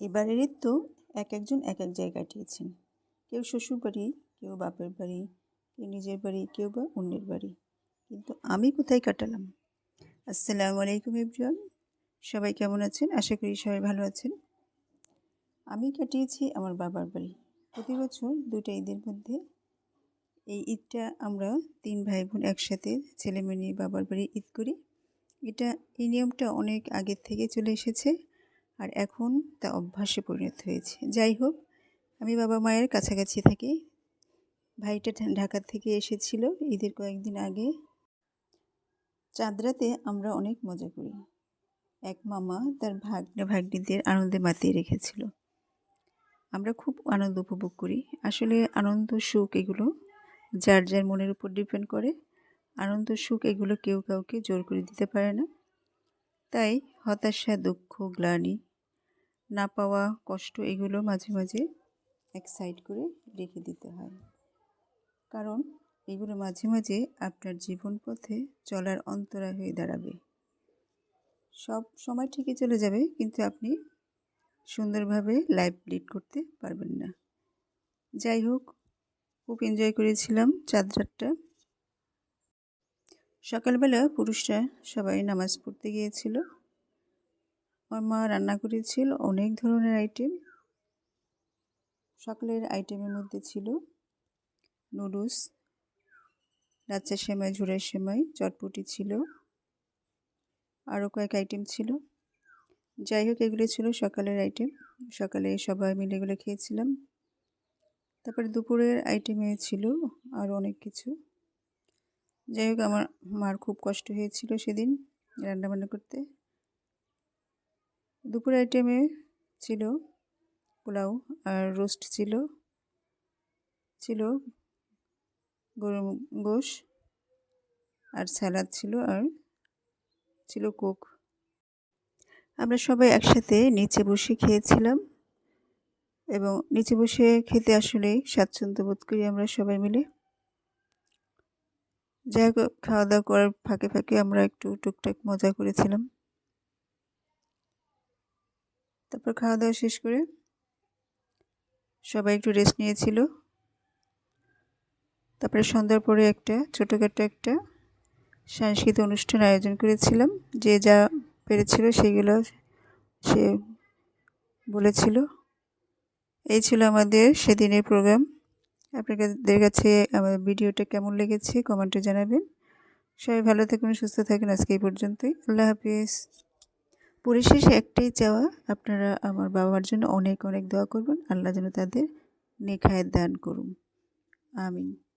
এবারের ঈদ তো এক একজন এক এক জায়গায় কাটিয়েছেন। কেউ শ্বশুর বাড়ি, কেউ বাপের বাড়ি, কেউ নিজের বাড়ি, কেউ বা অন্যের বাড়ি। কিন্তু আমি কোথায় কাটালাম? আসসালামু আলাইকুম ইব্রান সবাই কেমন আছেন? আশা করি সবাই ভালো আছেন। আমি কাটিয়েছি আমার বাবার বাড়ি। প্রতি বছর দুইটা ঈদের মধ্যে এই ঈদটা আমরা তিন ভাই বোন একসাথে ছেলে মেয়ে নিয়ে বাবার বাড়ি ঈদ করি। এটা এই নিয়মটা অনেক আগের থেকে চলে এসেছে। আর এখন তা অভ্যাসে পরিণত হয়েছে। যাই হোক, আমি বাবা মায়ের কাছাকাছি থাকি। ভাইটা ঢাকা থেকে এসেছিল ঈদের কয়েকদিন আগে। চাঁদরাতে আমরা অনেক মজা করি। এক মামা তার ভাগ্নে ভাগ্নিদের আনন্দে মাতিয়ে রেখেছিল। আমরা খুব আনন্দ উপভোগ করি। আসলে আনন্দ, সুখ এগুলো যার যার মনের উপর ডিপেন্ড করে। আনন্দ, সুখ এগুলো কেউ কাউকে জোর করে দিতে পারে না। তাই হতাশা, দুঃখ, গ্লানি না পাওয়া কষ্ট এগুলো মাঝে মাঝে এক সাইড করে রেখে দিতে হয়। কারণ এগুলো মাঝে মাঝে আপনার জীবন পথে চলার অন্তরায় হয়ে দাঁড়াবে। সব সময় ঠিকই চলে যাবে, কিন্তু আপনি সুন্দরভাবে লাইফ লিড করতে পারবেন না। যাই হোক, খুব এনজয় করেছিলাম চাঁদরাতটা। সকালবেলা পুরুষরা সবাই নামাজ পড়তে গিয়েছিল। আমার মা রান্না করেছিল, অনেক ধরনের আইটেম সকালের আইটেমের মধ্যে ছিল নুডলস লাচ্চা সেমাই ঝুড়ের সেমাই, চটপটি ছিল আরও কয়েক আইটেম ছিল। যাই হোক, এগুলো ছিল সকালের আইটেম সকালে সবাই মিলে এগুলো খেয়েছিলাম। তারপরে দুপুরের আইটেমে ছিল আরও অনেক কিছু। যাই হোক, আমার মার খুব কষ্ট হয়েছিল সেদিন রান্নাবান্না করতে। দুপুর আইটেমে ছিল পোলাও আর রোস্ট ছিল ছিল গরম গোশ আর স্যালাদ ছিল আর ছিল কোক আমরা সবাই একসাথে নিচে বসে খেয়েছিলাম এবং নিচে বসে খেতে আসলে স্বাচ্ছন্দ্য বোধ করি আমরা সবাই মিলে। যাই হোক খাওয়া দাওয়া করার ফাঁকে ফাঁকে আমরা একটু টুকটাক মজা করেছিলাম। তারপর খাওয়া দাওয়া শেষ করে সবাই একটু রেস্ট নিয়েছিল। তারপরে সন্ধ্যার পরে একটা, ছোটোখাটো একটা সাংস্কৃতিক অনুষ্ঠান আয়োজন করেছিলাম। যে যা পেরেছিল সেগুলো সে বলেছিল। এই ছিল আমাদের সেদিনের প্রোগ্রাম আপনাদের কাছে আমাদের ভিডিওটা কেমন লেগেছে কমেন্টে জানাবেন। সবাই ভালো থাকুন, সুস্থ থাকুন আজকে এই পর্যন্তই। আল্লাহ হাফিজ। পরিশেষে একটাই চাওয়া, আপনারা আমার বাবার জন্য অনেক অনেক দোয়া করবেন। আল্লাহ যেন তাদের নেখায় দান করুন। আমিন।